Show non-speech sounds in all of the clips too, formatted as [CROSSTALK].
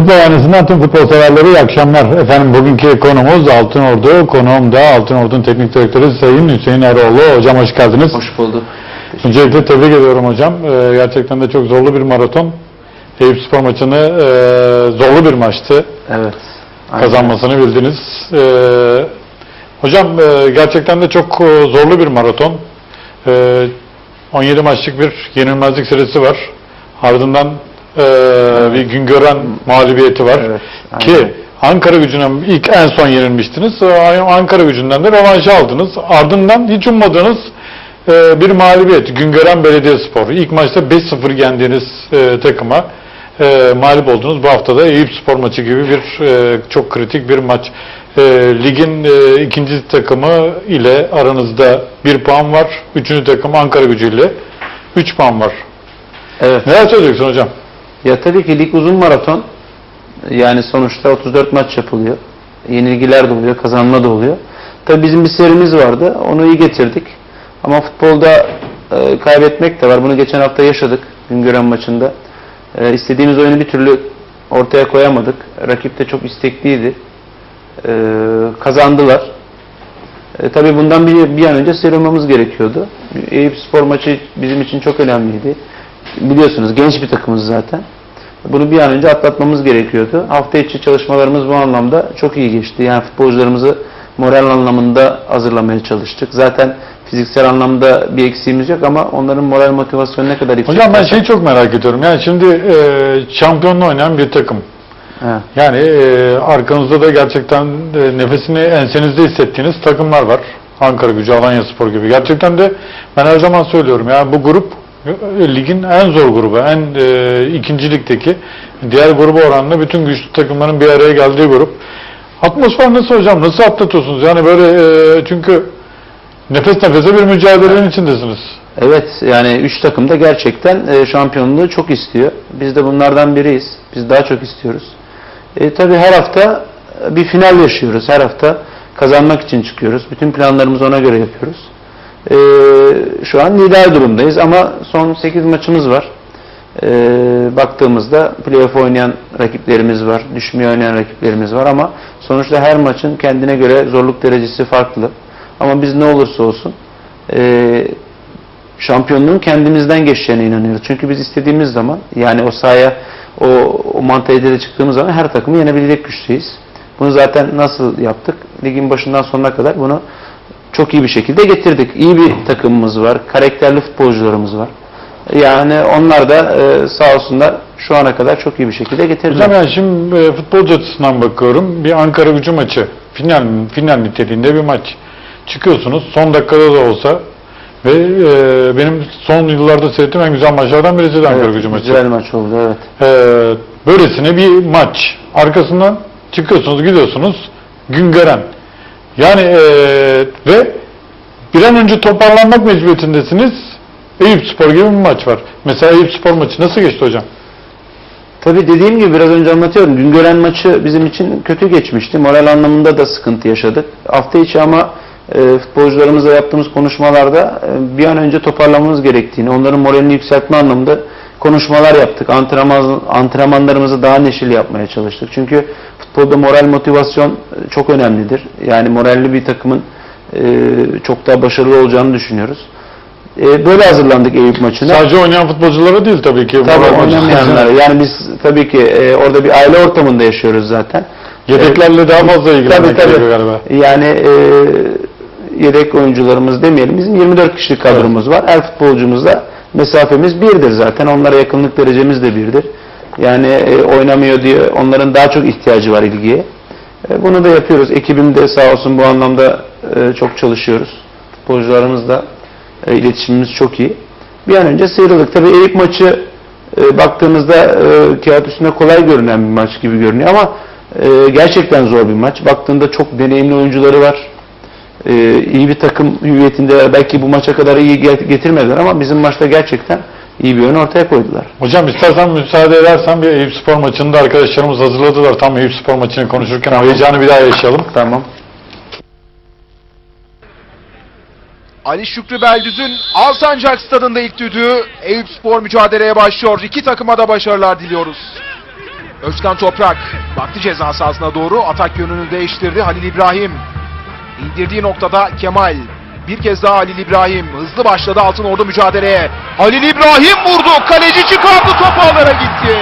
Futbol Arenası'ndan tüm futbol severlere iyi akşamlar. Efendim bugünkü konumuz Altın Ordu. Konuğum da Altın Ordu'nun teknik direktörü Sayın Hüseyin Eroğlu. Hocam hoş geldiniz. Hoş bulduk. Öncelikle tebrik ediyorum hocam. Ee, gerçekten de çok zorlu bir maraton. Eyüp Spor maçını e, zorlu bir maçtı. Evet. aynen. Kazanmasını bildiniz. Ee, hocam e, gerçekten de çok e, zorlu bir maraton. Ee, 17 maçlık bir yenilmezlik serisi var. Ardından e, bir Güngören mağlubiyeti var. Evet, Ki. Ankara gücüne ilk en son yenilmiştiniz. Ankara gücünden de rövanşı aldınız. Ardından hiç ummadığınız e, bir mağlubiyet. Güngören Belediyespor. İlk maçta 5-0 yendiğiniz e, takıma e, mağlup oldunuz. Bu hafta da Eyüp Spor maçı gibi bir e, çok kritik bir maç. E, ligin e, ikinci takımı ile aranızda bir puan var. Üçüncü takım Ankara gücü ile 3 puan var. Evet. Neler söyleyeceksin hocam? Ya tabii ki lig uzun maraton. Yani sonuçta 34 maç yapılıyor. Yenilgiler de oluyor, kazanma da oluyor. Tabii bizim bir serimiz vardı. Onu iyi getirdik. Ama futbolda e, kaybetmek de var. Bunu geçen hafta yaşadık Güngören maçında. E, istediğimiz oyunu bir türlü ortaya koyamadık. Rakip de çok istekliydi. E, kazandılar. E, tabii bundan bir, bir an önce sıyrılmamız gerekiyordu. Eyüp Spor maçı bizim için çok önemliydi. Biliyorsunuz genç bir takımız zaten. Bunu bir an önce atlatmamız gerekiyordu. Hafta içi çalışmalarımız bu anlamda çok iyi geçti. Yani futbolcularımızı moral anlamında hazırlamaya çalıştık. Zaten fiziksel anlamda bir eksiğimiz yok ama onların moral motivasyonu ne kadar yüksek. Hocam ben şeyi çok merak ediyorum. Yani şimdi e, şampiyonluğu oynayan bir takım. Ha, Yani e, arkanızda da gerçekten e, nefesini ensenizde hissettiğiniz takımlar var. Ankara Gücü, Alanya Spor gibi. Gerçekten de ben her zaman söylüyorum ya bu grup ligin en zor grubu, en e, ikinci diğer grubu oranla bütün güçlü takımların bir araya geldiği grup. Atmosfer nasıl hocam? Nasıl atlatıyorsunuz? Yani böyle e, çünkü nefes nefese bir mücadelenin içindesiniz. Evet yani üç takım da gerçekten e, şampiyonluğu çok istiyor. Biz de bunlardan biriyiz. Biz daha çok istiyoruz. E, tabii her hafta e, bir final yaşıyoruz. Her hafta kazanmak için çıkıyoruz. Bütün planlarımızı ona göre yapıyoruz. E, şu an lider durumdayız ama son 8 maçımız var. E, baktığımızda playoff oynayan rakiplerimiz var. Düşmeye oynayan rakiplerimiz var ama sonuçta her maçın kendine göre zorluk derecesi farklı. Ama biz ne olursa olsun e, şampiyonluğun kendimizden geçeceğine inanıyoruz. Çünkü biz istediğimiz zaman yani o sahaya o, o mantalitede çıktığımız zaman her takımı yenebilecek güçteyiz. Bunu zaten nasıl yaptık? Ligin başından sonuna kadar bunu çok iyi bir şekilde getirdik. İyi bir takımımız var. Karakterli futbolcularımız var. Yani onlar da e, sağ olsunlar şu ana kadar çok iyi bir şekilde getirdiler. Hocam yani şimdi e, futbolcu açısından bakıyorum. Bir Ankara gücü maçı. Final, final niteliğinde bir maç. Çıkıyorsunuz son dakikada da olsa ve e, benim son yıllarda seyrettiğim en güzel maçlardan birisi de Ankara Evet, gücü maçı. Güzel maç oldu evet. E, böylesine bir maç. Arkasından çıkıyorsunuz gidiyorsunuz Güngören. Yani e, ve bir an önce toparlanmak mecburiyetindesiniz. Eyüp Spor gibi bir maç var. Mesela Eyüp Spor maçı nasıl geçti hocam? Tabii dediğim gibi biraz önce anlatıyorum. Güngören maçı bizim için kötü geçmişti. Moral anlamında da sıkıntı yaşadık. Hafta içi ama e, futbolcularımızla yaptığımız konuşmalarda e, bir an önce toparlamamız gerektiğini, onların moralini yükseltme anlamında konuşmalar yaptık. Antrenman, antrenmanlarımızı daha neşeli yapmaya çalıştık. Çünkü futbolda moral motivasyon e, çok önemlidir. Yani moralli bir takımın e, çok daha başarılı olacağını düşünüyoruz. E, böyle hazırlandık Eyüp maçına. Sadece oynayan futbolculara değil tabii ki. Tabii Moral maçı. oynamayanlar. Yani biz tabii ki e, orada bir aile ortamında yaşıyoruz zaten. Yedeklerle daha fazla ilgilenmek tabii. galiba. Yani e, yedek oyuncularımız demeyelim. Bizim 24 kişilik kadromuz var. Her futbolcumuzla mesafemiz birdir zaten. Onlara yakınlık derecemiz de birdir. Yani e, oynamıyor diye onların daha çok ihtiyacı var ilgiye. E, bunu da yapıyoruz. Ekibim de sağ olsun bu anlamda e, çok çalışıyoruz. Futbolcularımızla e, iletişimimiz çok iyi. Bir an önce sıyrıldık. Tabii Eyüp maçı e, baktığımızda e, kağıt üstünde kolay görünen bir maç gibi görünüyor ama e, gerçekten zor bir maç. Baktığında çok deneyimli oyuncuları var. E, iyi bir takım hüviyetinde belki bu maça kadar iyi get- getirmediler ama bizim maçta gerçekten iyi bir oyun ortaya koydular. Hocam istersen müsaade edersen bir Eyüp Spor maçını da arkadaşlarımız hazırladılar. Tam Eyüp Spor maçını konuşurken o heyecanı bir daha yaşayalım. Tamam. Ali Şükrü Beldüz'ün Alsancak stadında ilk düdüğü Eyüp Spor mücadeleye başlıyor. İki takıma da başarılar diliyoruz. Özkan Toprak baktı ceza sahasına doğru atak yönünü değiştirdi Halil İbrahim. İndirdiği noktada Kemal. Bir kez daha Halil İbrahim hızlı başladı Altın Ordu mücadeleye. Halil İbrahim vurdu. Kaleci çıkardı top ağlara gitti.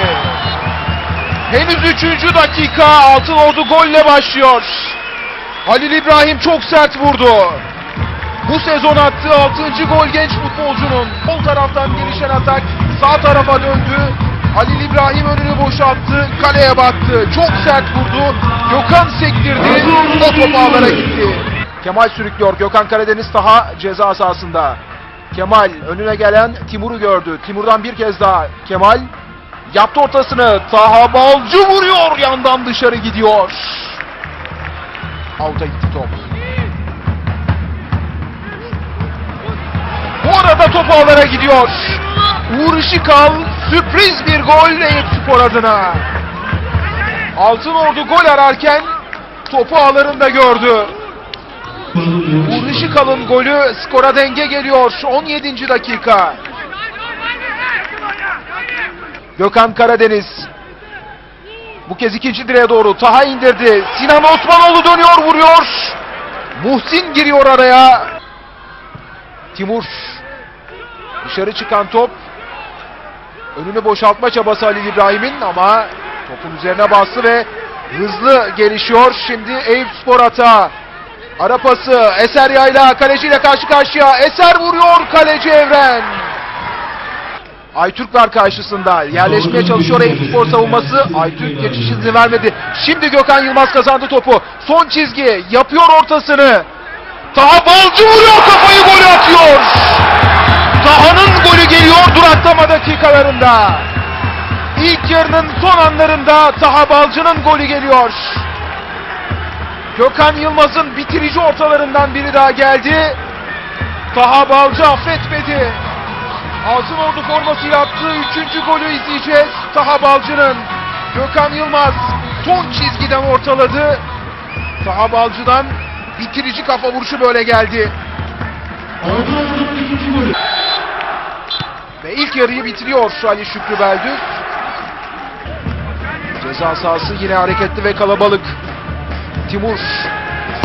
Henüz 3. dakika Altın Ordu golle başlıyor. Halil İbrahim çok sert vurdu. Bu sezon attığı 6. gol genç futbolcunun. Sol taraftan gelişen atak sağ tarafa döndü. Halil İbrahim önünü boşalttı. Kaleye baktı. Çok sert vurdu. Gökhan sektirdi. O top ağlara gitti. Kemal sürüklüyor. Gökhan Karadeniz daha ceza sahasında. Kemal önüne gelen Timur'u gördü. Timur'dan bir kez daha Kemal yaptı ortasını. Taha Balcı vuruyor. Yandan dışarı gidiyor. Out'a gitti top. Bu arada top ağlara gidiyor. Uğur Işıkal sürpriz bir gol Eyüp Spor adına. Altın Ordu gol ararken topu ağlarında gördü. Uğur Işıkal'ın golü skora denge geliyor. 17. dakika. Gökhan Karadeniz. Bu kez ikinci direğe doğru Taha indirdi. Sinan Osmanoğlu dönüyor vuruyor. Muhsin giriyor araya. Timur. Dışarı çıkan top. Önünü boşaltma çabası Halil İbrahim'in ama topun üzerine bastı ve hızlı gelişiyor. Şimdi Eyüp Spor hata. Ara pası Eser Yayla kaleciyle karşı karşıya. Eser vuruyor kaleci Evren. Aytürk var karşısında. Yerleşmeye çalışıyor Eyüp Spor savunması. Aytürk geçiş izni vermedi. Şimdi Gökhan Yılmaz kazandı topu. Son çizgi yapıyor ortasını. Taha Balcı vuruyor kafayı golü atıyor. Taha'nın geliyor duraklama dakikalarında. İlk yarının son anlarında Taha Balcı'nın golü geliyor. Gökhan Yılmaz'ın bitirici ortalarından biri daha geldi. Taha Balcı affetmedi. Altın Ordu formasıyla attığı üçüncü golü izleyeceğiz. Taha Balcı'nın. Gökhan Yılmaz son çizgiden ortaladı. Taha Balcı'dan bitirici kafa vuruşu böyle geldi. Ve ilk yarıyı bitiriyor Ali Şükrü Beldüz. Ceza sahası yine hareketli ve kalabalık. Timur.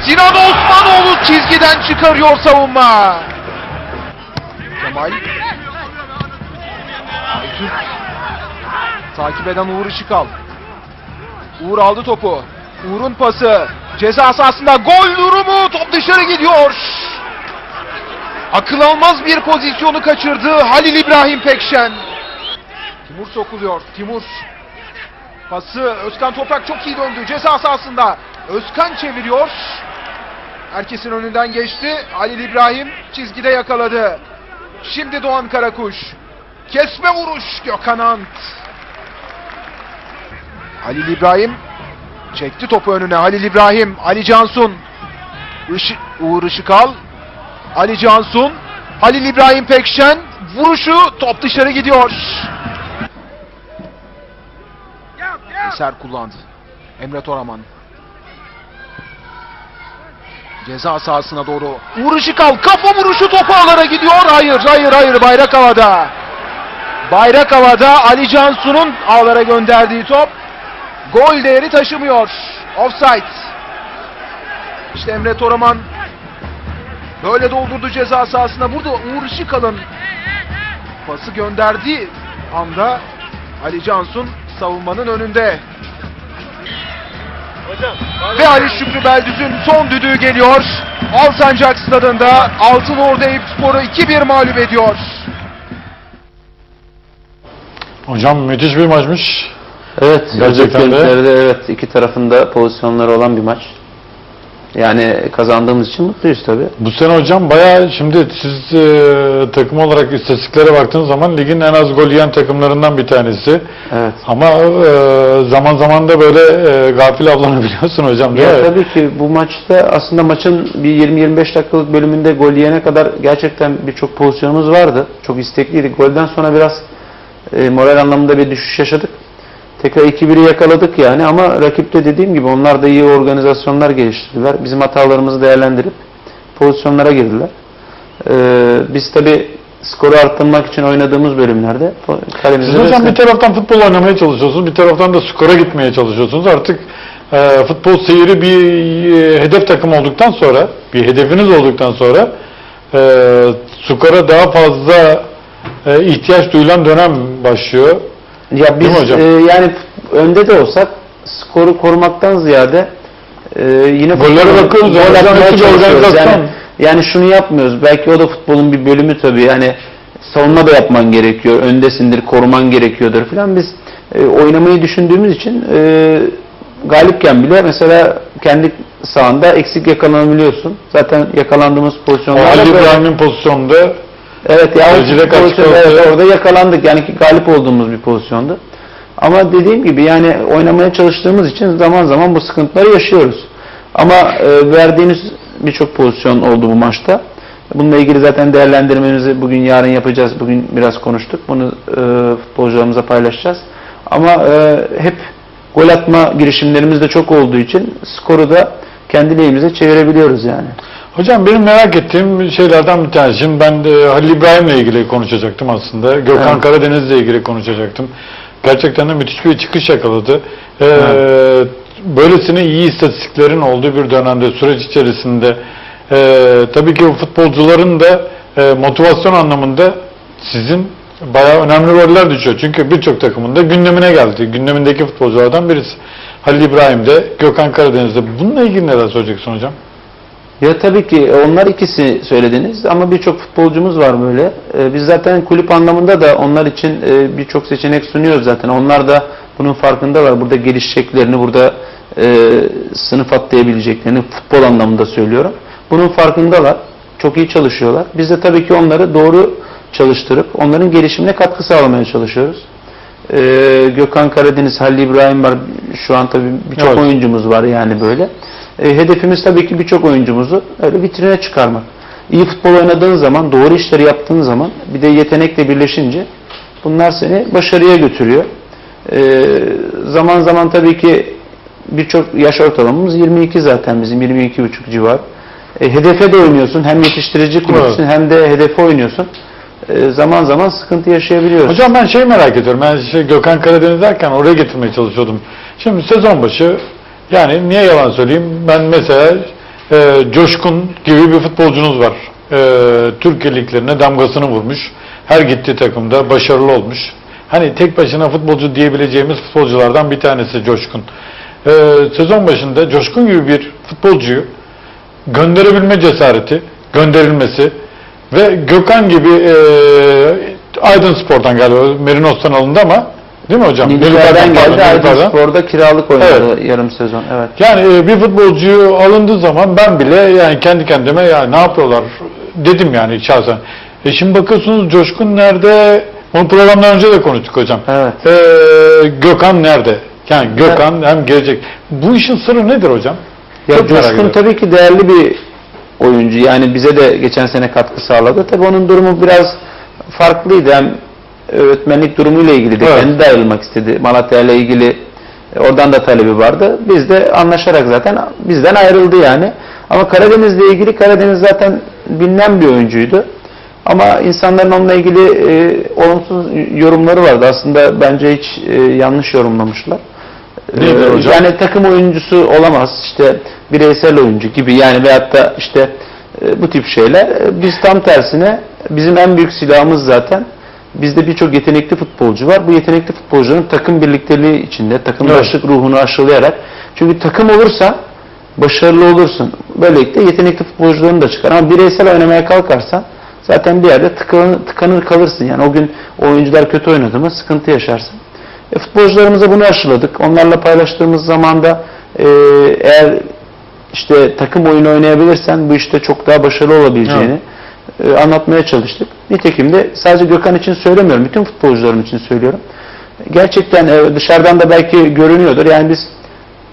Sinan Osmanoğlu çizgiden çıkarıyor savunma. Kemal. Aytürk. Takip eden Uğur Işıkal. Uğur aldı topu. Uğur'un pası. Ceza sahasında gol durumu. Top dışarı gidiyor. Akıl almaz bir pozisyonu kaçırdı Halil İbrahim Pekşen. Timur sokuluyor. Timur. Pası Özkan Toprak çok iyi döndü. Ceza sahasında. Özkan çeviriyor. Herkesin önünden geçti. Halil İbrahim çizgide yakaladı. Şimdi Doğan Karakuş. Kesme vuruş Gökhan Ant. Halil İbrahim çekti topu önüne. Halil İbrahim, Ali Cansun. Işı, Uğur Işıkal. Ali Cansun. Halil İbrahim Pekşen. Vuruşu top dışarı gidiyor. Eser kullandı. Emre Toraman. Ceza sahasına doğru. Uğur Işıkal kafa vuruşu top ağlara gidiyor. Hayır, hayır, hayır. Bayrak havada. Bayrak havada Ali Cansu'nun ağlara gönderdiği top gol değeri taşımıyor. Offside. İşte Emre Toraman böyle doldurdu ceza sahasına. Burada Uğur Işıkal'ın pası gönderdiği anda Ali Cansun savunmanın önünde. Ve Ali Şükrü Beldüz'ün son düdüğü geliyor. Alsancak stadında Altın Ordu Eyüp Spor'u 2-1 mağlup ediyor. Hocam müthiş bir maçmış. Evet, Gerçekten de. Evet iki tarafında pozisyonları olan bir maç. Yani kazandığımız için mutluyuz tabii. Bu sene hocam bayağı şimdi siz e, takım olarak istatistiklere baktığınız zaman ligin en az gol yiyen takımlarından bir tanesi. Evet. Ama e, zaman zaman da böyle e, gafil avlanabiliyorsun [LAUGHS] hocam değil Ya mi? tabii ki bu maçta aslında maçın bir 20-25 dakikalık bölümünde gol yiyene kadar gerçekten birçok pozisyonumuz vardı. Çok istekliydik. Golden sonra biraz e, moral anlamında bir düşüş yaşadık. Tekrar 2-1'i yakaladık yani ama rakipte dediğim gibi onlar da iyi organizasyonlar geliştirdiler. Bizim hatalarımızı değerlendirip pozisyonlara girdiler. Ee, biz tabii skoru arttırmak için oynadığımız bölümlerde kalemizi Siz hocam bir taraftan futbol oynamaya çalışıyorsunuz, bir taraftan da skora gitmeye çalışıyorsunuz. Artık e, futbol seyri bir e, hedef takım olduktan sonra, bir hedefiniz olduktan sonra e, skora daha fazla e, ihtiyaç duyulan dönem başlıyor. Ya biz hocam? e, yani önde de olsak skoru korumaktan ziyade e, yine Gollere bakıyoruz, gol atmaya organizasyon. Yani, yani şunu yapmıyoruz. Belki o da futbolun bir bölümü tabii. Yani savunma da yapman gerekiyor. Öndesindir, koruman gerekiyordur falan. Biz e, oynamayı düşündüğümüz için e, galipken bile mesela kendi sahanda eksik yakalanabiliyorsun. Zaten yakalandığımız pozisyonlarda Ali İbrahim'in pozisyonunda Evet ya pozisyon- evet, orada yakalandık. Yani ki galip olduğumuz bir pozisyondu. Ama dediğim gibi yani oynamaya çalıştığımız için zaman zaman bu sıkıntıları yaşıyoruz. Ama e, verdiğiniz birçok pozisyon oldu bu maçta. Bununla ilgili zaten değerlendirmemizi bugün yarın yapacağız. Bugün biraz konuştuk. Bunu e, futbolcularımıza paylaşacağız. Ama e, hep gol atma girişimlerimiz de çok olduğu için skoru da kendi lehimize çevirebiliyoruz yani. Hocam benim merak ettiğim şeylerden bir tanesi. Şimdi ben de Halil İbrahim'le ilgili konuşacaktım aslında. Gökhan Evet. Karadeniz'le ilgili konuşacaktım. Gerçekten de müthiş bir çıkış yakaladı. Ee, Böylesine iyi istatistiklerin olduğu bir dönemde, süreç içerisinde e, tabii ki futbolcuların da e, motivasyon anlamında sizin bayağı önemli roller düşüyor. Çünkü birçok takımın da gündemine geldi. Gündemindeki futbolculardan birisi. Halil İbrahim de, Gökhan Karadeniz'de. Bununla ilgili neler söyleyeceksin hocam? Ya tabii ki e, onlar ikisi söylediniz ama birçok futbolcumuz var böyle. Ee, Biz zaten kulüp anlamında da onlar için e, birçok seçenek sunuyoruz zaten. Onlar da bunun farkındalar. Burada gelişeceklerini, burada e, sınıf atlayabileceklerini futbol anlamında söylüyorum. Bunun farkındalar. Çok iyi çalışıyorlar. Biz de tabii ki onları doğru çalıştırıp onların gelişimine katkı sağlamaya çalışıyoruz. Ee, Gökhan Karadeniz, Halil İbrahim var. Şu an tabii birçok Evet. oyuncumuz var yani böyle. E, hedefimiz tabii ki birçok oyuncumuzu öyle vitrine çıkarmak. İyi futbol oynadığın zaman, doğru işleri yaptığın zaman bir de yetenekle birleşince bunlar seni başarıya götürüyor. E, zaman zaman tabii ki birçok yaş ortalamamız 22 zaten bizim 22,5 civar. E, hedefe de oynuyorsun. Hem yetiştirici kulüpsün hem de hedefe oynuyorsun. E, zaman zaman sıkıntı yaşayabiliyoruz. Hocam ben şey merak ediyorum. Ben şey Gökhan Karadeniz derken oraya getirmeye çalışıyordum. Şimdi sezon başı yani niye yalan söyleyeyim? Ben mesela e, Coşkun gibi bir futbolcunuz var. E, Türkiye liglerine damgasını vurmuş. Her gittiği takımda başarılı olmuş. Hani tek başına futbolcu diyebileceğimiz futbolculardan bir tanesi Coşkun. E, sezon başında Coşkun gibi bir futbolcuyu gönderebilme cesareti, gönderilmesi ve Gökhan gibi e, Aydın Spor'dan galiba Merinos'tan alındı ama değil mi hocam? Nilüfer'den geldi. Nilüfer'den. Spor'da kiralık oynadı yarım sezon. Evet. Yani e, bir futbolcuyu alındığı zaman ben bile yani kendi kendime ya ne yapıyorlar dedim yani şahsen. E şimdi bakıyorsunuz Coşkun nerede? Onu programdan önce de konuştuk hocam. Evet. E, Gökhan nerede? Yani Gökhan hem gelecek. Bu işin sırrı nedir hocam? Ya Çok Coşkun tabii ki değerli bir oyuncu. Yani bize de geçen sene katkı sağladı. Tabii onun durumu biraz farklıydı. Hem öğretmenlik durumuyla ilgili de Evet. kendi de ayrılmak istedi. Malatya ile ilgili e, oradan da talebi vardı. Biz de anlaşarak zaten bizden ayrıldı yani. Ama Karadeniz'le ilgili Karadeniz zaten bilinen bir oyuncuydu. Ama insanların onunla ilgili e, olumsuz yorumları vardı. Aslında bence hiç e, yanlış yorumlamışlar. Nedir Ee, hocam? Yani takım oyuncusu olamaz. işte bireysel oyuncu gibi yani veyahut da işte e, bu tip şeyler. E, Biz tam tersine bizim en büyük silahımız zaten bizde birçok yetenekli futbolcu var. Bu yetenekli futbolcuların takım birlikteliği içinde takımdaşlık ruhunu aşılayarak çünkü takım olursa başarılı olursun. Böylelikle yetenekli futbolcuların da çıkar. Ama bireysel oynamaya kalkarsan zaten bir yerde tıkanır, tıkanır kalırsın. Yani o gün oyuncular kötü oynadı mı sıkıntı yaşarsın. E, futbolcularımıza bunu aşıladık. Onlarla paylaştığımız zaman da e, eğer işte takım oyunu oynayabilirsen bu işte çok daha başarılı olabileceğini e, anlatmaya çalıştık. Nitekim de sadece Gökhan için söylemiyorum. Bütün futbolcularım için söylüyorum. Gerçekten e, dışarıdan da belki görünüyordur. Yani biz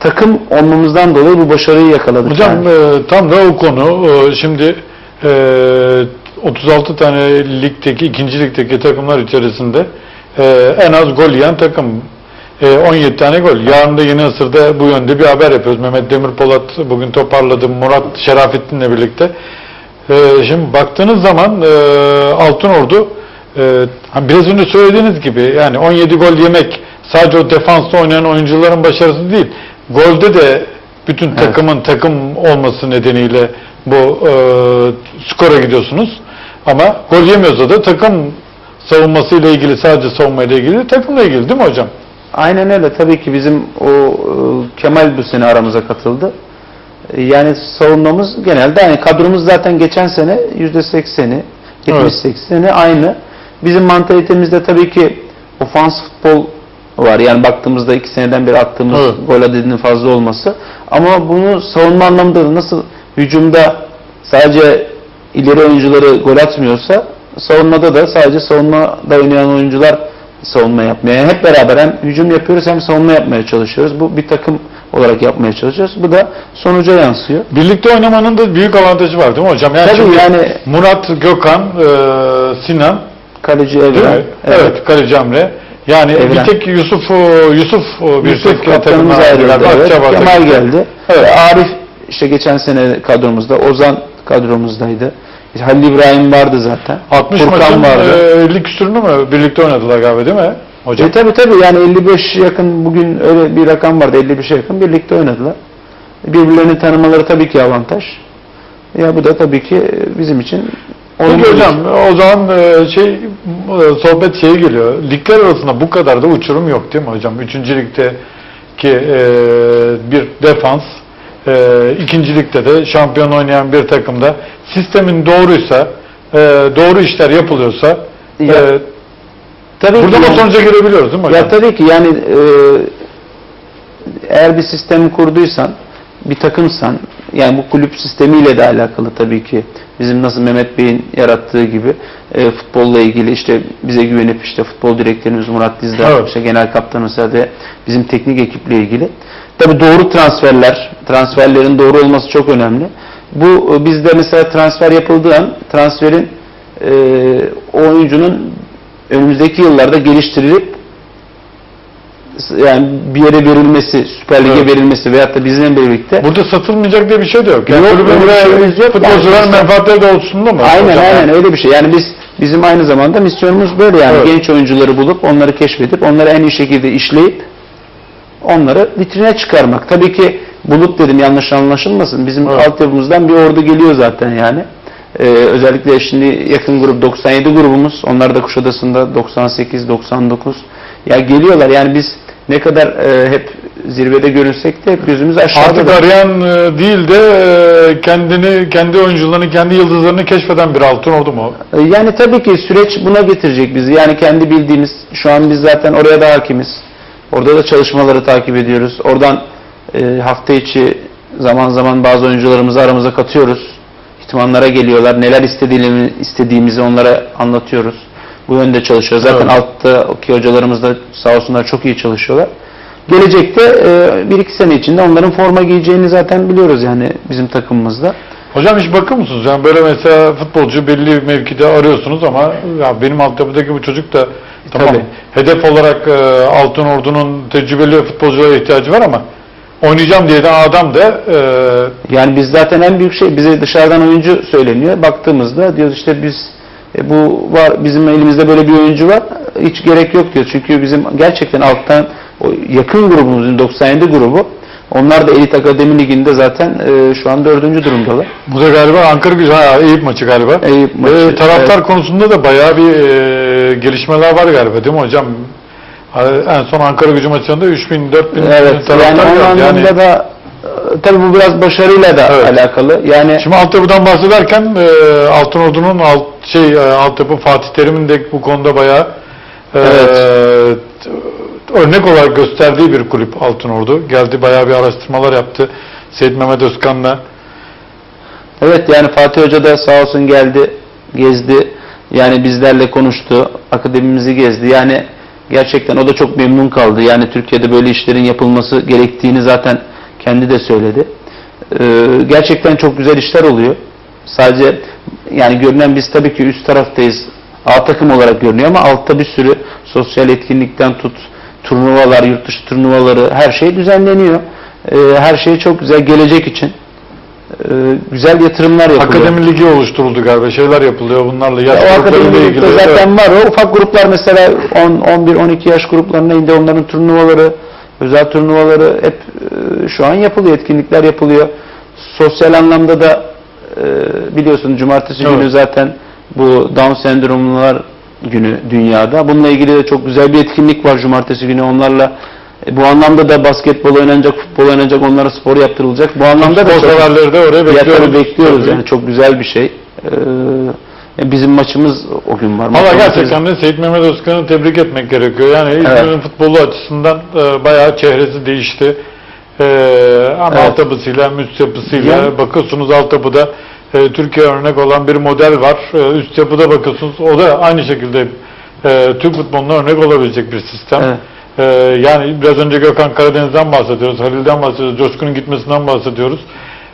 takım olmamızdan dolayı bu başarıyı yakaladık. Hocam yani. e, tam da o konu. E, şimdi e, 36 tane ligdeki, ikinci ligdeki takımlar içerisinde e, en az gol yiyen takım. E, 17 tane gol. Yarın da Yeni Isır'da bu yönde bir haber yapıyoruz. Mehmet Demirpolat bugün toparladı. Murat Şerafettin'le birlikte. E, şimdi baktığınız zaman e, Altınordu e, biraz önce söylediğiniz gibi yani 17 gol yemek sadece o defansta oynayan oyuncuların başarısı değil. Golde de bütün takımın takım olması nedeniyle bu e, skora gidiyorsunuz. Ama gol yemiyorsa da takım savunmasıyla ilgili sadece savunmayla ilgili değil, takımla ilgili değil mi hocam? Aynen öyle. Tabii ki bizim o e, Kemal bu sene aramıza katıldı. E, Yani savunmamız genelde aynı. Kadromuz zaten geçen sene %80'i, 70-80'i aynı. Bizim mantralitemizde tabii ki ofans futbol var. Yani baktığımızda iki seneden beri attığımız Evet. gol adedinin fazla olması. Ama bunu savunma anlamında da nasıl hücumda sadece ileri oyuncuları gol atmıyorsa savunmada da sadece savunmada oynayan oyuncular savunma yapmaya. Yani hep beraber hem hücum yapıyoruz hem savunma yapmaya çalışıyoruz. Bu bir takım olarak yapmaya çalışıyoruz. Bu da sonuca yansıyor. Birlikte oynamanın da büyük avantajı var değil mi hocam? Yani Tabii yani- Murat, Gökhan, e, Sinan, Kaleci Evren. mi? Evet, Kaleci Emre. Yani Evren. bir tek Yusuf, e, Yusuf e, bir Yusuf tek kaptanımız ayrıldı. Evet. Kemal geldi. Evet. Arif işte geçen sene kadromuzda. Ozan kadromuzdaydı. Halil İbrahim vardı zaten. 60 Furkan maçın vardı. e, 50 küsürünü mü birlikte oynadılar galiba değil mi hocam? E tabi tabi yani 55 yakın bugün öyle bir rakam vardı 55'e yakın birlikte oynadılar. Birbirlerini tanımaları tabii ki avantaj. Ya bu da tabii ki bizim için Peki hocam o zaman e, şey e, sohbet şeye geliyor. Ligler arasında bu kadar da uçurum yok değil mi hocam? Üçüncü ligde ki e, bir defans, e, ikinci ligde de şampiyon oynayan bir takımda sistemin doğruysa, e, doğru işler yapılıyorsa Ya, e, Tabii burada ki da yani- sonuca girebiliyoruz değil mi hocam? Ya tabii ki yani e, eğer bir sistemi kurduysan, bir takımsan, yani bu kulüp sistemiyle de alakalı tabii ki. Bizim nasıl Mehmet Bey'in yarattığı gibi e, futbolla ilgili işte bize güvenip işte futbol direktörümüz Murat Dizdar, Evet. işte genel kaptanımız de bizim teknik ekiple ilgili. Tabii doğru transferler, transferlerin doğru olması çok önemli. Bu e, bizde mesela transfer yapıldığı an transferin e, o oyuncunun önümüzdeki yıllarda geliştirilip yani bir yere verilmesi, Süper Lig'e Evet. verilmesi veyahut da bizimle birlikte Burada satılmayacak diye bir şey de yok. Yani Yok, kulübün buraya şeyimiz yok. futbolcuların Yani- menfaatleri doğrultusunda mı? Aynen hocam? aynen öyle bir şey. Yani biz bizim aynı zamanda misyonumuz böyle yani Evet. genç oyuncuları bulup onları keşfedip onları en iyi şekilde işleyip onları vitrine çıkarmak. Tabii ki bulup dedim yanlış anlaşılmasın. Bizim Evet. altyapımızdan bir ordu geliyor zaten yani. Ee, özellikle şimdi yakın grup 97 grubumuz. Onlar da Kuşadası'nda 98 99. Ya geliyorlar yani biz ne kadar e, hep zirvede görünsek de hep gözümüz aşağıda. Artık da. arayan e, değil de e, kendini, kendi oyuncularını, kendi yıldızlarını keşfeden bir altın oldu mu? E, Yani tabii ki süreç buna getirecek bizi. Yani kendi bildiğimiz, şu an biz zaten oraya da hakimiz. Orada da çalışmaları takip ediyoruz. Oradan e, hafta içi zaman zaman bazı oyuncularımızı aramıza katıyoruz. İhtimanlara geliyorlar. Neler istediğimizi, istediğimizi onlara anlatıyoruz. Bu yönde çalışıyoruz. Zaten Evet. alttaki hocalarımız da sağ olsunlar çok iyi çalışıyorlar. Gelecekte e, bir iki sene içinde onların forma giyeceğini zaten biliyoruz yani bizim takımımızda. Hocam hiç bakıyor musunuz? Yani böyle mesela futbolcu belli mevkide arıyorsunuz ama ya benim altyapıdaki bu çocuk da tamam Tabii. hedef olarak e, Altın Ordu'nun tecrübeli futbolculara ihtiyacı var ama oynayacağım diye de adam da e, Yani biz zaten en büyük şey bize dışarıdan oyuncu söyleniyor. Baktığımızda diyoruz işte biz e, bu var bizim elimizde böyle bir oyuncu var. Hiç gerek yok diyor. Çünkü bizim gerçekten alttan o yakın grubumuzun 97 grubu onlar da Elit Akademi Ligi'nde zaten e, şu an dördüncü durumdalar. bu da galiba Ankara gücü, ha, Eyüp maçı galiba. Eyüp maçı, E, taraftar evet. konusunda da bayağı bir e, gelişmeler var galiba değil mi hocam? En son Ankara gücü maçında 3000 4000 Evet taraftar yani onun anlamda Yani, da e, tabii bu biraz başarıyla da Evet. alakalı. Yani Şimdi altyapıdan bahsederken e, Altın Ordu'nun alt, şey e, altyapı Fatih Terim'in de bu konuda bayağı e, Evet. örnek olarak gösterdiği bir kulüp Altın Ordu. Geldi bayağı bir araştırmalar yaptı. Seyit Mehmet Özkan'la. Evet yani Fatih Hoca da sağ olsun geldi, gezdi. Yani bizlerle konuştu, akademimizi gezdi. Yani gerçekten o da çok memnun kaldı. Yani Türkiye'de böyle işlerin yapılması gerektiğini zaten kendi de söyledi. Ee, gerçekten çok güzel işler oluyor. Sadece yani görünen biz tabii ki üst taraftayız. A takım olarak görünüyor ama altta bir sürü sosyal etkinlikten tut, turnuvalar, yurt dışı turnuvaları her şey düzenleniyor. Ee, her şey çok güzel gelecek için. E, güzel yatırımlar yapılıyor. Akademi ligi oluşturuldu galiba. Şeyler yapılıyor bunlarla. Yaş Ya o akademi zaten var. O ufak gruplar mesela 10, 11, 12 yaş gruplarına indi. Onların turnuvaları, özel turnuvaları hep e, şu an yapılıyor. Etkinlikler yapılıyor. Sosyal anlamda da e, biliyorsun cumartesi Evet. günü zaten bu Down sendromlular günü dünyada. Bununla ilgili de çok güzel bir etkinlik var cumartesi günü onlarla. E, bu anlamda da basketbol oynanacak, futbol oynanacak, onlara spor yaptırılacak. Bu anlamda da severleri de oraya ya bekliyoruz. bekliyoruz yani çok güzel bir şey. Ee, yani bizim maçımız o gün var. Valla gerçekten de Seyit Mehmet Özkan'ı tebrik etmek gerekiyor. Yani İzmir'in futbolu açısından e, bayağı çehresi değişti. E, ama Evet. altyapısıyla, üst yapısıyla Yani- bakıyorsunuz altyapıda e, Türkiye örnek olan bir model var. E, üst yapıda bakıyorsunuz o da aynı şekilde e, Türk futboluna örnek olabilecek bir sistem. Evet. E, yani biraz önce Gökhan Karadeniz'den bahsediyoruz, Halil'den bahsediyoruz, Coşkun'un gitmesinden bahsediyoruz.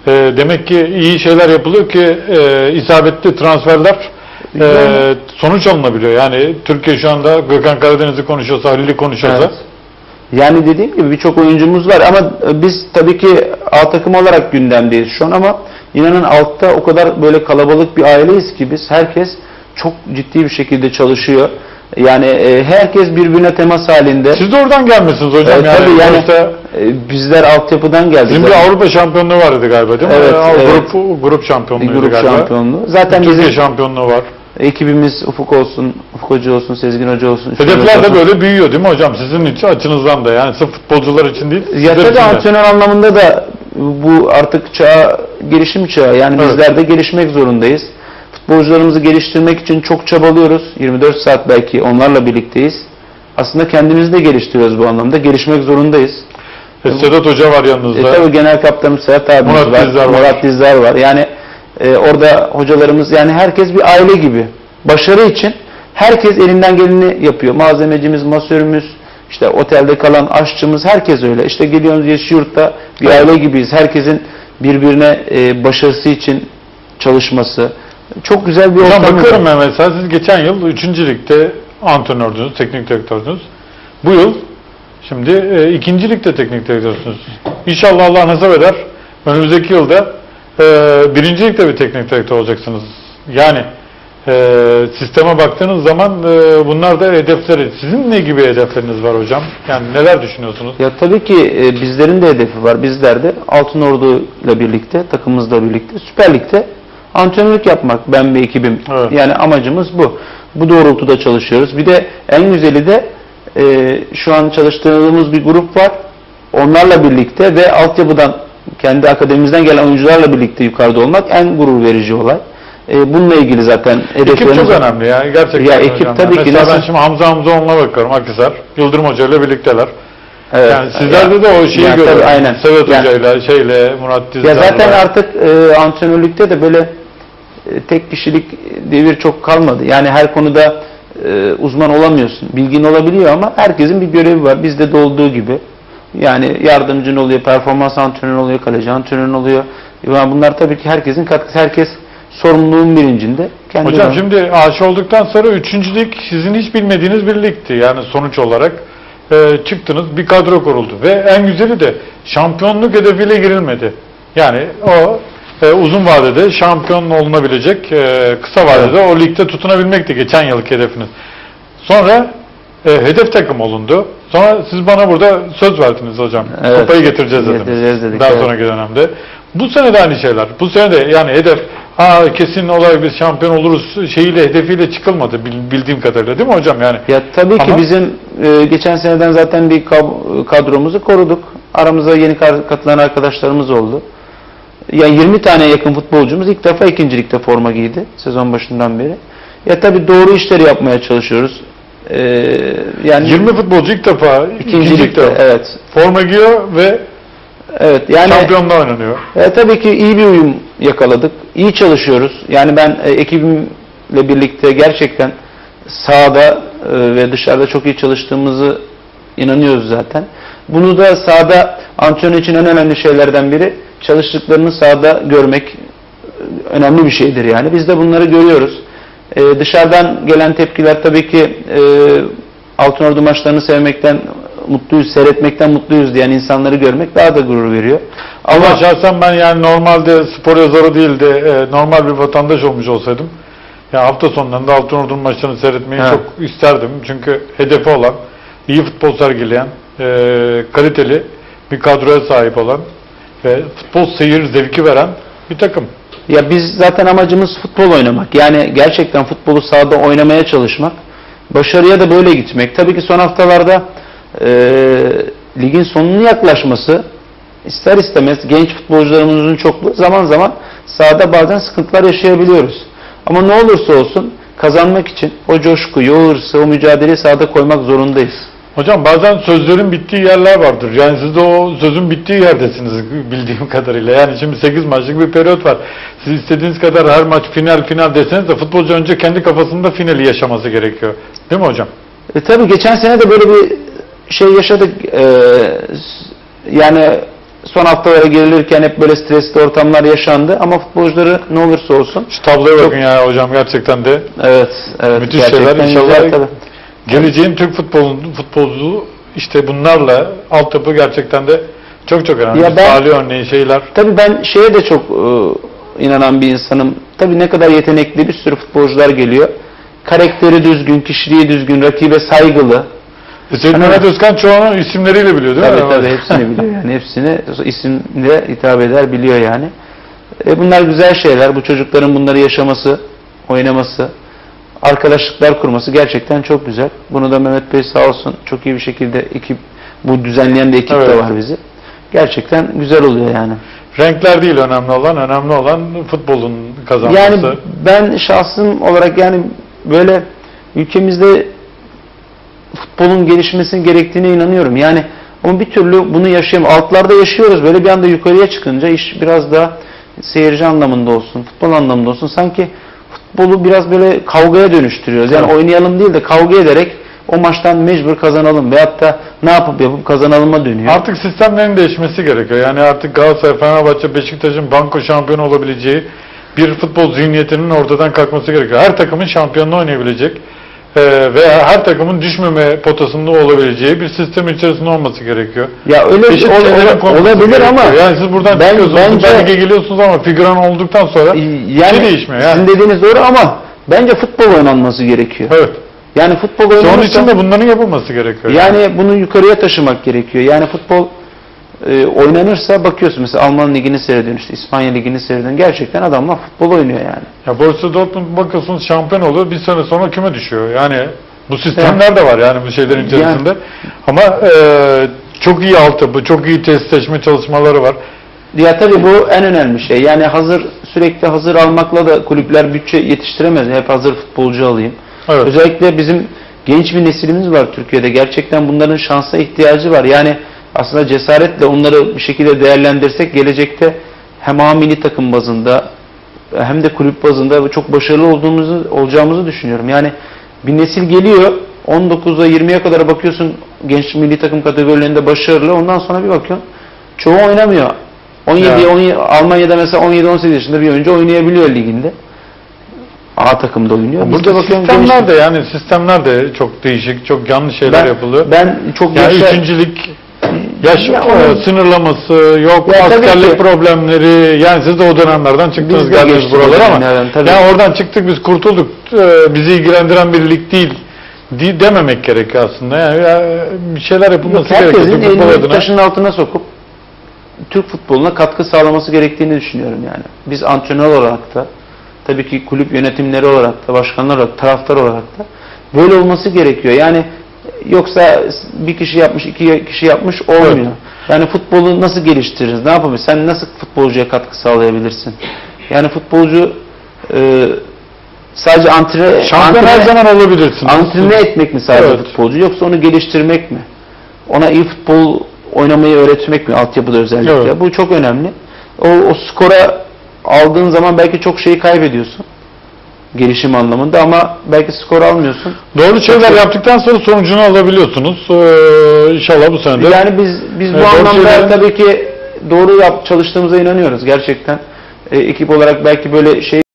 E, demek ki iyi şeyler yapılıyor ki e, isabetli transferler e, sonuç alınabiliyor. Yani Türkiye şu anda Gökhan Karadeniz'i konuşuyorsa, Halil'i konuşuyorsa Evet. Yani dediğim gibi birçok oyuncumuz var ama e, biz tabii ki A takım olarak gündemdeyiz şu an ama inanın altta o kadar böyle kalabalık bir aileyiz ki biz herkes çok ciddi bir şekilde çalışıyor. Yani e, herkes birbirine temas halinde. siz de oradan gelmişsiniz hocam. E, yani tabii yani sonuçta e, bizler altyapıdan geldik. bir zaten. Avrupa şampiyonluğu vardı galiba değil mi? Evet, E, evet. Grup, grup şampiyonluğu grup galiba. şampiyonluğu. Zaten Türkiye bizim şampiyonluğu var. ekibimiz Ufuk olsun, Ufuk Hoca olsun, Sezgin Hoca olsun. Hedefler de böyle büyüyor değil mi hocam? Sizin için açınızdan da yani sırf futbolcular için değil. Ya tabii antrenör anlamında da bu artık çağ, gelişim çağı. Yani Evet. bizler de gelişmek zorundayız. Futbolcularımızı geliştirmek için çok çabalıyoruz. 24 saat belki onlarla birlikteyiz. Aslında kendimizi de geliştiriyoruz bu anlamda. Gelişmek zorundayız. E, Sedat Hoca var E, yanınızda. tabii genel kaptanım Serhat abimiz Murat var. Dizdar var. Murat Dizdar var. Yani e, orada hocalarımız yani herkes bir aile gibi. Başarı için herkes elinden geleni yapıyor. Malzemecimiz, masörümüz, işte otelde kalan aşçımız herkes öyle. İşte geliyoruz Yeşilyurt'ta bir aile gibiyiz. Herkesin birbirine e, başarısı için çalışması. Çok güzel bir ortam. bakıyorum ben mesela siz geçen yıl 3. ligde antrenördünüz, teknik direktördünüz. Bu yıl şimdi e, 2. ligde teknik direktörsünüz. İnşallah Allah nasip eder. Önümüzdeki yılda e, 1. ligde bir teknik direktör olacaksınız. Yani e, sisteme baktığınız zaman e, bunlar da hedefleri. Sizin ne gibi hedefleriniz var hocam? Yani neler düşünüyorsunuz? Ya tabii ki e, bizlerin de hedefi var. Bizler de Altın Ordu ile birlikte, takımımızla birlikte Süper Lig'de antrenörlük yapmak ben ve ekibim. Evet. Yani amacımız bu. Bu doğrultuda çalışıyoruz. Bir de en güzeli de e, şu an çalıştırdığımız bir grup var. Onlarla birlikte ve altyapıdan kendi akademimizden gelen oyuncularla birlikte yukarıda olmak en gurur verici olay. E, bununla ilgili zaten Ekip çok önemli ya gerçekten. Ya ekip hocam. tabii ki Mesela ben şimdi Hamza Hamzaoğlu'na bakıyorum Akhisar. Yıldırım Hoca ile birlikteler. Evet. Yani sizlerde de o şeyi Yani görüyorum. aynen. Sedat Yani- Hoca'yla, şeyle, Murat Dizdar'la. Ya zaten artık e, antrenörlükte de böyle tek kişilik devir çok kalmadı. Yani her konuda e, uzman olamıyorsun. Bilgin olabiliyor ama herkesin bir görevi var. Bizde de olduğu gibi. Yani yardımcın oluyor, performans antrenörü oluyor, kaleci antrenörü oluyor. Yani bunlar tabii ki herkesin katkısı. Herkes sorumluluğun bilincinde. Kendi Hocam alanı- şimdi aşı olduktan sonra üçüncü lig sizin hiç bilmediğiniz bir ligdi. Yani sonuç olarak e, çıktınız bir kadro kuruldu. Ve en güzeli de şampiyonluk hedefiyle girilmedi. Yani o e, uzun vadede şampiyon olunabilecek, e, kısa vadede o ligde tutunabilmekti geçen yıllık hedefiniz. Sonra e, hedef takım olundu. Sonra siz bana burada söz verdiniz hocam. Evet. Kupayı getireceğiz. Getireceğiz dedik, Daha evet. sonraki dönemde. Bu sene de aynı şeyler. Bu sene de yani hedef ha kesin olarak biz şampiyon oluruz şeyiyle hedefiyle çıkılmadı bil- bildiğim kadarıyla değil mi hocam yani? Ya tabii ki Ama- bizim e, geçen seneden zaten bir kadromuzu koruduk. Aramıza yeni katılan arkadaşlarımız oldu. Ya 20 tane yakın futbolcumuz ilk defa ikincilikte forma giydi sezon başından beri. Ya tabii doğru işleri yapmaya çalışıyoruz. E, yani 20 futbolcu ilk defa ikincilikte evet. forma giyiyor ve Evet yani şampiyonluğa oynanıyor. e, tabii ki iyi bir uyum yakaladık. İyi çalışıyoruz. Yani ben e, ekibimle birlikte gerçekten sahada e, ve dışarıda çok iyi çalıştığımızı inanıyoruz zaten. Bunu da sahada antrenör için en önemli şeylerden biri çalıştıklarını sahada görmek e, önemli bir şeydir yani. Biz de bunları görüyoruz. E, dışarıdan gelen tepkiler tabii ki e, Altınordu maçlarını sevmekten mutluyuz, seyretmekten mutluyuz diyen insanları görmek daha da gurur veriyor. Ama Ama şahsen ben yani normalde spor yazarı değil de e, normal bir vatandaş olmuş olsaydım ya hafta sonlarında Altınordu'nun maçlarını seyretmeyi Evet. çok isterdim. Çünkü hedefi olan, iyi futbol sergileyen, e, kaliteli bir kadroya sahip olan ve futbol seyir zevki veren bir takım. Ya biz zaten amacımız futbol oynamak. Yani gerçekten futbolu sahada oynamaya çalışmak. Başarıya da böyle gitmek. Tabii ki son haftalarda e, ligin sonunun yaklaşması ister istemez genç futbolcularımızın çokluğu zaman zaman sahada bazen sıkıntılar yaşayabiliyoruz. Ama ne olursa olsun kazanmak için o coşkuyu, o hırsı, o mücadeleyi sahada koymak zorundayız. Hocam bazen sözlerin bittiği yerler vardır. Yani siz de o sözün bittiği yerdesiniz bildiğim [LAUGHS] kadarıyla. Yani şimdi 8 maçlık bir periyot var. Siz istediğiniz kadar her maç final final deseniz de futbolcu önce kendi kafasında finali yaşaması gerekiyor. Değil mi hocam? E, tabii geçen sene de böyle bir şey yaşadık. E, s- yani son haftalara gelirken hep böyle stresli ortamlar yaşandı ama futbolcuları ne olursa olsun. Şu tabloya Çok- bakın ya hocam gerçekten de. Evet, evet. Müthiş gerçekten şeyler. İnşallah güzel tabii. Geleceğin Türk futbolun futbolcu işte bunlarla altyapı gerçekten de çok çok önemli. Ya ben- Salih örneği şeyler. Tabii ben şeye de çok e, inanan bir insanım. Tabii ne kadar yetenekli bir sürü futbolcular geliyor. Karakteri düzgün, kişiliği düzgün, rakibe saygılı. Hüseyin Hani- Mehmet Özkan çoğunu isimleriyle biliyor değil Tabii mi? tabii hepsini biliyor yani. Hepsini isimle hitap eder, biliyor yani. E bunlar güzel şeyler. Bu çocukların bunları yaşaması, oynaması, arkadaşlıklar kurması gerçekten çok güzel. Bunu da Mehmet Bey sağ olsun çok iyi bir şekilde ekip bu düzenleyen de ekip de Evet. var bizi. Gerçekten güzel oluyor yani. Renkler değil önemli olan, önemli olan futbolun kazanması. Yani ben şahsım olarak yani böyle ülkemizde futbolun gelişmesinin gerektiğine inanıyorum. Yani ama bir türlü bunu yaşayamıyoruz. Altlarda yaşıyoruz. Böyle bir anda yukarıya çıkınca iş biraz daha seyirci anlamında olsun, futbol anlamında olsun. Sanki futbolu biraz böyle kavgaya dönüştürüyoruz. Yani Evet. oynayalım değil de kavga ederek o maçtan mecbur kazanalım veyahut da ne yapıp yapıp kazanalıma dönüyor. Artık sistemlerin değişmesi gerekiyor. Yani artık Galatasaray, Fenerbahçe, Beşiktaş'ın banko şampiyonu olabileceği bir futbol zihniyetinin ortadan kalkması gerekiyor. Her takımın şampiyonluğu oynayabilecek veya her takımın düşmeme potasında olabileceği bir sistem içerisinde olması gerekiyor. ya öyle Eşit ol- şeylerin ol- konması olabilir gerekiyor. ama yani siz buradan ben- çıkıyorsunuz, bence- Lig'e geliyorsunuz ama figüran olduktan sonra bir yani şey değişmiyor. Yani. sizin dediğiniz doğru ama bence futbol oynanması gerekiyor. Evet. Yani futbol oynanırsa Onun için de bunların yapılması gerekiyor. yani bunu yukarıya taşımak gerekiyor. Yani futbol e, oynanırsa bakıyorsun mesela Alman ligini seyrediyorsun işte İspanya ligini seyrediyorsun. Gerçekten adamlar futbol oynuyor yani. Ya Borussia Dortmund bakıyorsunuz şampiyon oluyor bir sene sonra küme düşüyor. Yani bu sistemler de var yani bu şeylerin içerisinde. Ama e, çok iyi altyapı, çok iyi testleşme çalışmaları var. Ya tabii bu en önemli şey. Yani hazır sürekli hazır almakla da kulüpler bütçe yetiştiremez. Hep hazır futbolcu alayım. Evet. Özellikle bizim genç bir neslimiz var Türkiye'de. Gerçekten bunların şansa ihtiyacı var. Yani aslında cesaretle onları bir şekilde değerlendirsek gelecekte hem A milli takım bazında hem de kulüp bazında çok başarılı olduğumuzu olacağımızı düşünüyorum. Yani bir nesil geliyor 19'a 20'ye kadar bakıyorsun genç milli takım kategorilerinde başarılı. Ondan sonra bir bakıyorsun çoğu oynamıyor. 17, Ya. 17 Almanya'da mesela 17-18 yaşında bir oyuncu oynayabiliyor liginde. A takımda oynuyor. Burada bakıyorum sistemler de yani sistemler de çok değişik, çok yanlış şeyler ben, yapılıyor. Ben çok yani yaşa- üçüncülük yaş Ya e, onun- sınırlaması, yok Ya tabii askerlik ki. problemleri. Yani siz de o dönemlerden çıktınız Biz de geldiniz geçtik buralara ama dönemlerden, tabii. yani oradan çıktık biz kurtulduk. E, bizi ilgilendiren bir lig değil. Di, dememek gerekiyor aslında. Yani ya, bir şeyler yapılması gerekiyor herkesin Türk futbol elini adına. taşın altına sokup Türk futboluna katkı sağlaması gerektiğini düşünüyorum yani. Biz antrenör olarak da tabii ki kulüp yönetimleri olarak da başkanlar olarak taraftar olarak da böyle olması gerekiyor. Yani yoksa bir kişi yapmış, iki kişi yapmış olmuyor. Evet. Yani futbolu nasıl geliştiririz? Ne yapabiliriz? Sen nasıl futbolcuya katkı sağlayabilirsin? Yani futbolcu e, sadece antre, Şampiyon her antre- zaman olabilirsiniz. Antrenör etmek mi sadece Evet. futbolcu yoksa onu geliştirmek mi? Ona iyi futbol oynamayı öğretmek mi altyapıda özellikle? Evet. Bu çok önemli. O, o skora aldığın zaman belki çok şeyi kaybediyorsun. Gelişim anlamında ama belki skor almıyorsun. Doğru şeyler Çok- yaptıktan sonra sonucunu alabiliyorsunuz. Ee, inşallah bu sene de. Yani biz biz bu Evet, anlamda şeylerin- tabii ki doğru yap çalıştığımıza inanıyoruz gerçekten. E, ekip olarak belki böyle şey